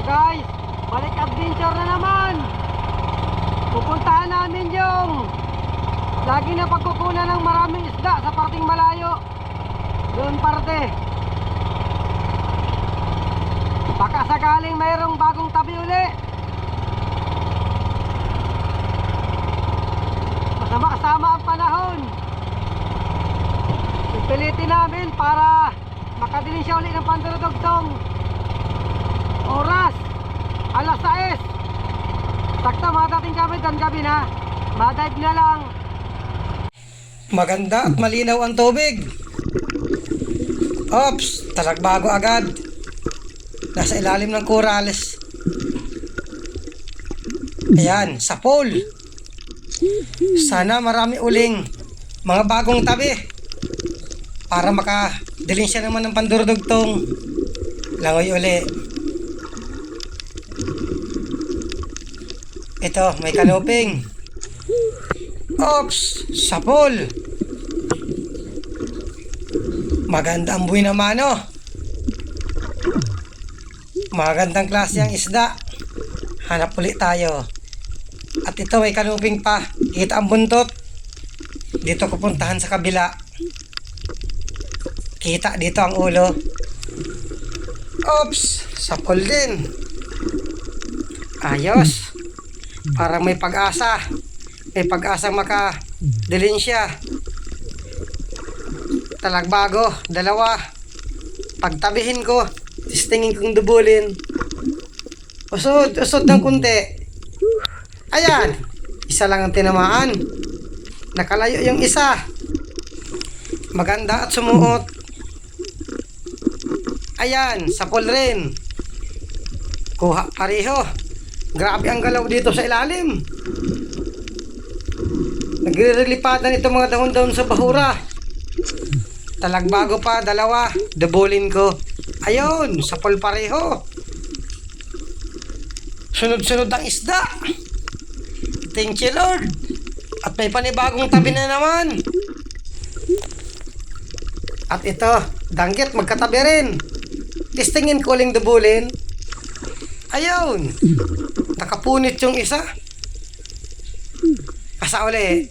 So guys, balik adventure na naman. Pupuntahan namin yung lagi na pagkukunan ng maraming isda sa parting malayo. Doon parte. Baka sakaling mayroong bagong tabi uli. Masama kasama ang panahon. Pipilitin namin para makadiling siya uli ng pandurudugtong. Oras, alas 6. Sakta madating kami doon gabi na. Madive na lang. Maganda at malinaw ang tubig. Ops, talagbago agad. Nasa ilalim ng corals. Ayan, sa pool. Sana marami uling mga bagong tabi para makadiling siya naman ng pandurdugtong. Langoy uli. Ito, may kanoping. Ops, sa pool. Maganda ang buhay naman, oh. Magandang klase ang isda. Hanap ulit tayo. At ito may kanuping pa. Kita ang buntot. Dito ko puntahan sa kabila. Kita dito ang ulo. Oops! Sapol din. Ayos. Parang may pag-asa. May pag-asa maka dilin siya. Talagbago. Dalawa. Pagtabihin ko. Tistingin kong dubulin. Usod. Usod ng kunti. Ayan. Isa lang ang tinamaan. Nakalayo yung isa. Maganda at sumuot. Ayan, sapol rin. Kuha pareho. Grabe ang galaw dito sa ilalim. Nagre-relipadan ito mga dahon-dahon sa bahura. Talagbago pa, dalawa. Dubulin ko. Ayun, sapol pareho. Sunod-sunod ang isda. Thank you Lord. At may panibagong tabi na naman. At ito, danggit magkatabi rin. Tistingin ko uling dubulin. Ayun. Nakapunit yung isa. Asa uli.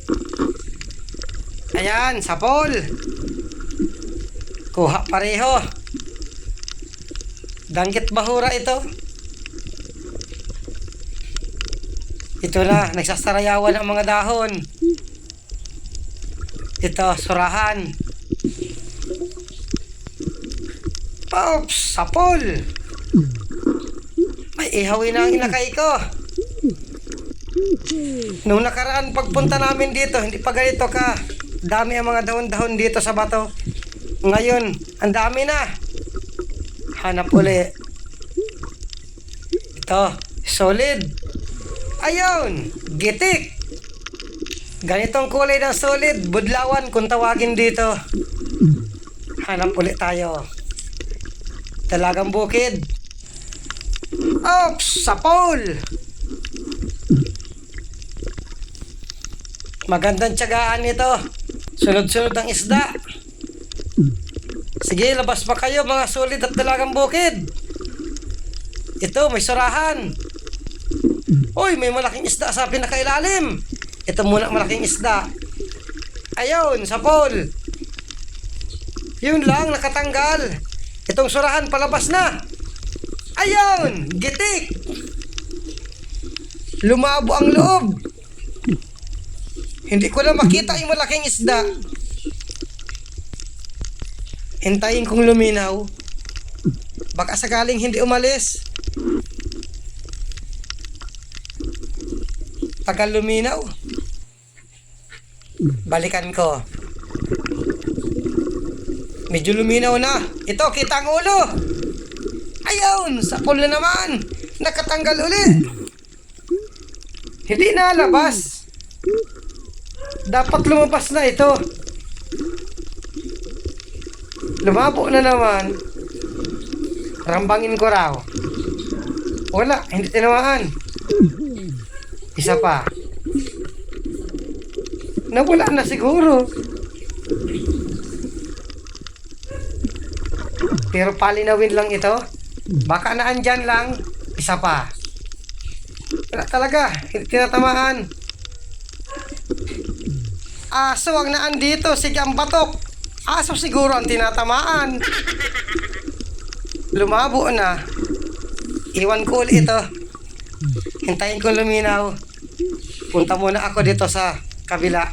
Ayan, sapol. Kuha pareho. Danggit bahura ito. Ito na, nagsasarayawan ang mga dahon. Ito, surahan. Oops, sapol. May ihawin na ang inakay ko. Nung nakaraan pagpunta namin dito, hindi pa ganito ka. Dami ang mga dahon-dahon dito sa bato. Ngayon, ang dami na. Hanap uli. Ito, solid. Ayun, gitik. Ganitong kulay ng solid, budlawan kung tawagin dito. Hanap ulit tayo. Talagang bukid. Oops, sapol. Magandang tiyagaan nito. Sunod-sunod ang isda. Sige, labas pa kayo mga solid at dalagang bukid. Ito, may surahan. Uy, may malaking isda sa pinakailalim. Ito muna malaking isda. Ayun, sapol. Yun lang, nakatanggal. Itong surahan palabas na. Ayun, gitik. Lumabo ang loob. Hindi ko na makita yung malaking isda. Hintayin kong luminaw. Baka sakaling hindi umalis. Tagal luminaw. Balikan ko. Medyo luminaw na. Ito, kita ang ulo. Ayun, sapol na naman. Nakatanggal ulit. Hindi na labas. Dapat lumabas na ito. Lumabo na naman. Rambangin ko raw. Wala, hindi tinamaan. Isa pa. Nawala na siguro. Pero palinawin lang ito. Baka naandyan lang. Isa pa. Wala talaga. Hindi tinatamaan. Aso ang naan dito. Sige ang batok. Aso siguro ang tinatamaan. Lumabo na. Iwan ko ulit ito. Hintayin ko luminaw. Punta muna ako dito sa kabila.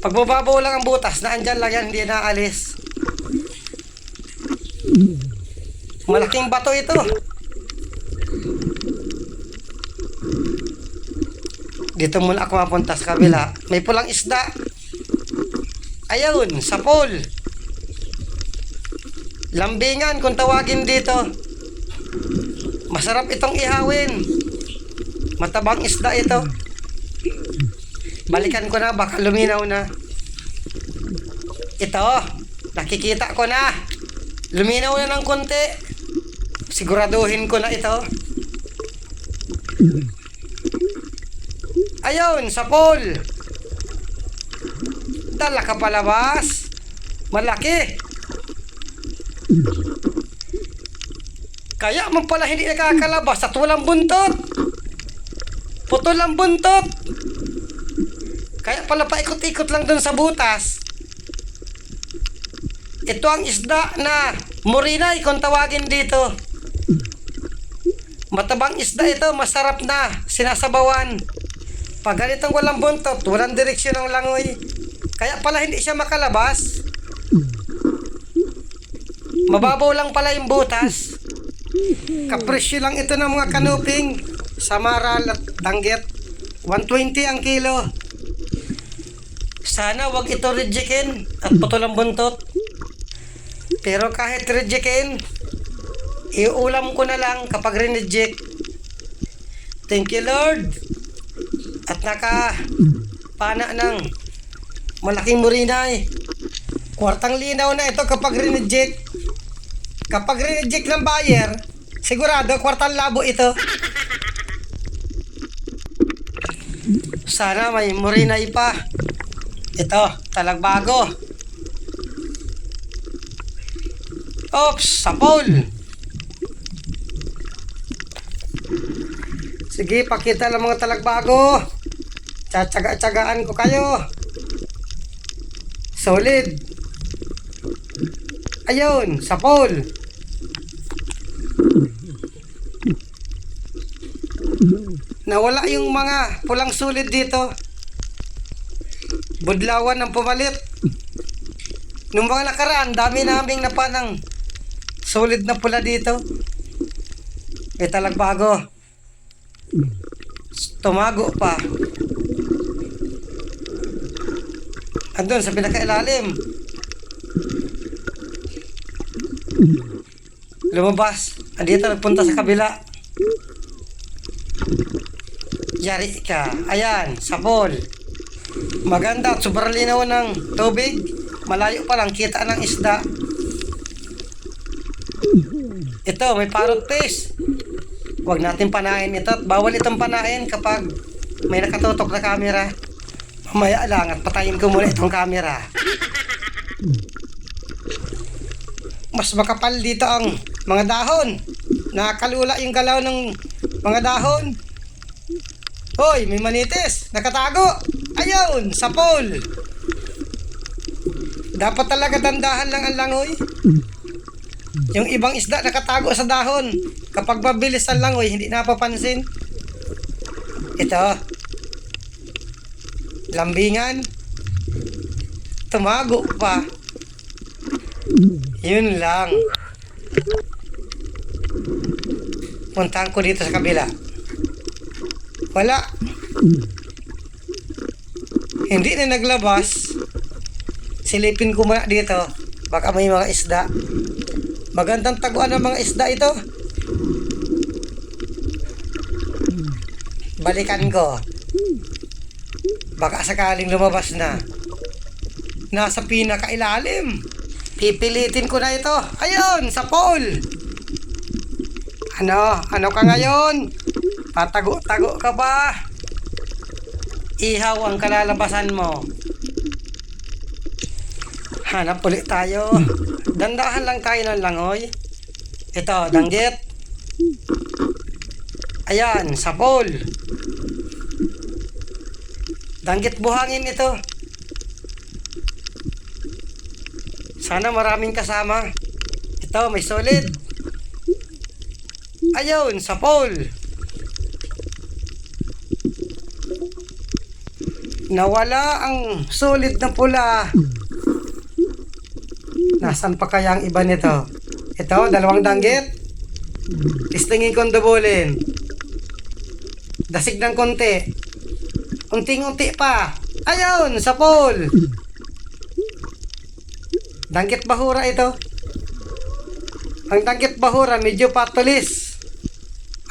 Pag mababaw lang ang butas, na andyan lang yan, hindi naalis. Malaking bato ito. Dito muna ako mapunta sa kabila. May pulang isda. Ayun, sa pool. Lambingan kung tawagin dito. Masarap itong ihawin. Matabang isda ito. Balikan ko na, baka luminaw na. Ito, nakikita ko na. Luminaw na ng konti. Siguraduhin ko na ito. Ayun, sa pool. Dala ka palabas. Malaki. Kaya mo pala hindi nakakalabas at walang buntot. Putol ang buntot. Kaya pala paikot-ikot lang dun sa butas. Ito ang isda na murinay kung tawagin dito. Matabang isda ito, masarap na, sinasabawan. Pag ganitong walang buntot, walang direksyon ng langoy. Kaya pala hindi siya makalabas. Mababaw lang pala yung butas. Kapresyo lang ito ng mga kanuping. Samaral at danggit. 120 ang kilo. Sana wag ito rejectin at putol ang buntot. Pero kahit rejectin, iulam ko na lang kapag rineject. Thank you Lord. At naka pana ng malaking murinay. Kwartang linaw na ito kapag rineject. Kapag rineject ng buyer, sigurado kwartang labo ito. Sana may murinay pa. Ito, talagbago. Oops, sa pole. Sige, pakita lang mga talagbago. Tsatsaga-tsagaan ko kayo. Solid. Ayun, sa pole. Nawala yung mga pulang sulit dito. Budlawan ng pumalit. Nung mga nakaraan, dami naming napanang solid na pula dito. May talagbago. Tumago pa. Andun sa pinakailalim. Lumabas. Andito nagpunta sa kabila. Yari ka. Ayan, sa pool. Maganda at sobrang linaw ng tubig. Malayo pa lang kita ng isda. Ito, may parrot fish. Huwag natin panain ito. at Bawal itong panain kapag may nakatutok na camera. Mamaya lang at patayin ko muna itong camera. Mas makapal dito ang mga dahon. Nakakalula yung galaw ng mga dahon. Hoy, may manitis. Nakatago. Ayun, sa pole. Dapat talaga dandahan lang ang langoy. Yung ibang isda nakatago sa dahon. Kapag mabilis ang langoy, hindi napapansin. Ito. Lambingan. Tumago pa. Yun lang. Puntahan ko dito sa kabila. Wala. Hindi na naglabas. Silipin ko muna dito. Baka may mga isda. Magandang taguan ng mga isda ito. Balikan ko. Baka sakaling lumabas na. Nasa pinakailalim. Pipilitin ko na ito. Ayun, sa pole. Ano? Ano ka ngayon? Patago-tago ka ba? Ihaw ang kalalabasan mo. Hanap ulit tayo. Dandahan lang tayo ng langoy. Ito, danggit. Ayan, sapol. Danggit buhangin ito. Sana maraming kasama. Ito, may solid. Ayun, sapol. Nawala ang solid na pula. Nasaan pa kaya ang iba nito? Ito, dalawang danggit. Tistingin kong dubulin. Dasig ng konti. Unting-unti pa. Ayun, sa pole. Danggit bahura ito. Ang danggit bahura medyo patulis.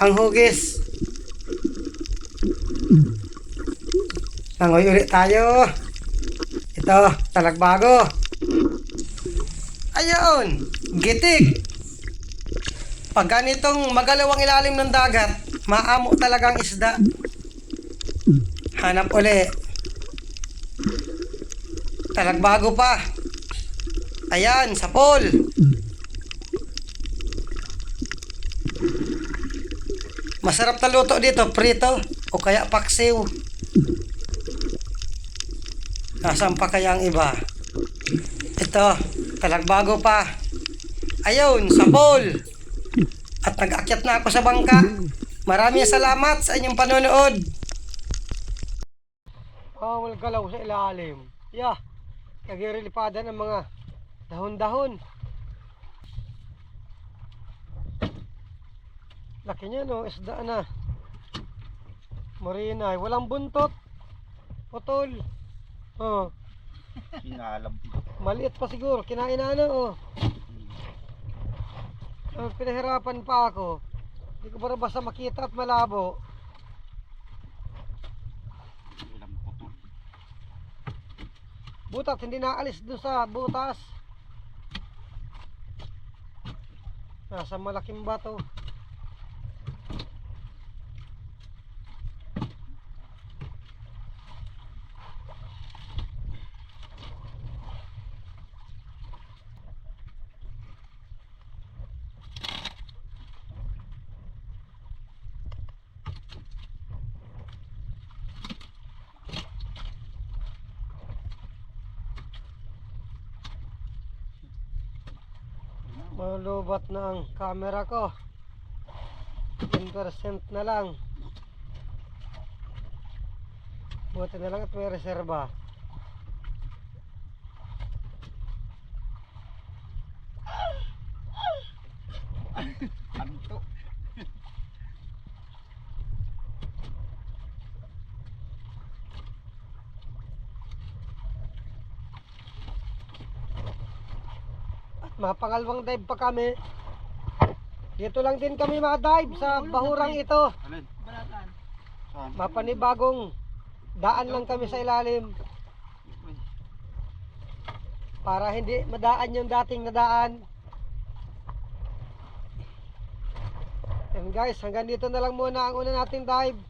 Ang hugis. Nangoy ulit tayo. Ito, talagbago. Ayun, gitig. Pag ganitong magalawang ilalim ng dagat, maamo talagang isda. Hanap uli. Talagbago pa. Ayan, sa pool. Masarap na luto dito, prito o kaya paksiw. Nasaan pa kaya ang iba? Ito, talagbago pa. Ayun, sa pool. At nag-akyat na ako sa bangka. Maraming salamat sa inyong panonood. Bawal galaw sa ilalim. Yeah, nagirilipada ng mga dahon-dahon. Laki niya no, isda na. Marinay, walang buntot. Putol. Oh, Sinalam. maliit pa siguro, kinain na ano, oh. Pinahirapan pa ako. Hindi ko para basta makita at malabo. Ilang putol. Butat, hindi naalis doon sa butas. Nasa malaking bato. Malubat na ang camera ko. 10% na lang. Buti na lang at may reserba. Anto. At mapangalawang dive pa kami. Dito lang din kami mga-dive sa bahurang ito. Mapanibagong daan lang kami sa ilalim para hindi madaan yung dating nadaan. And guys, hanggang dito na lang muna ang una nating dive.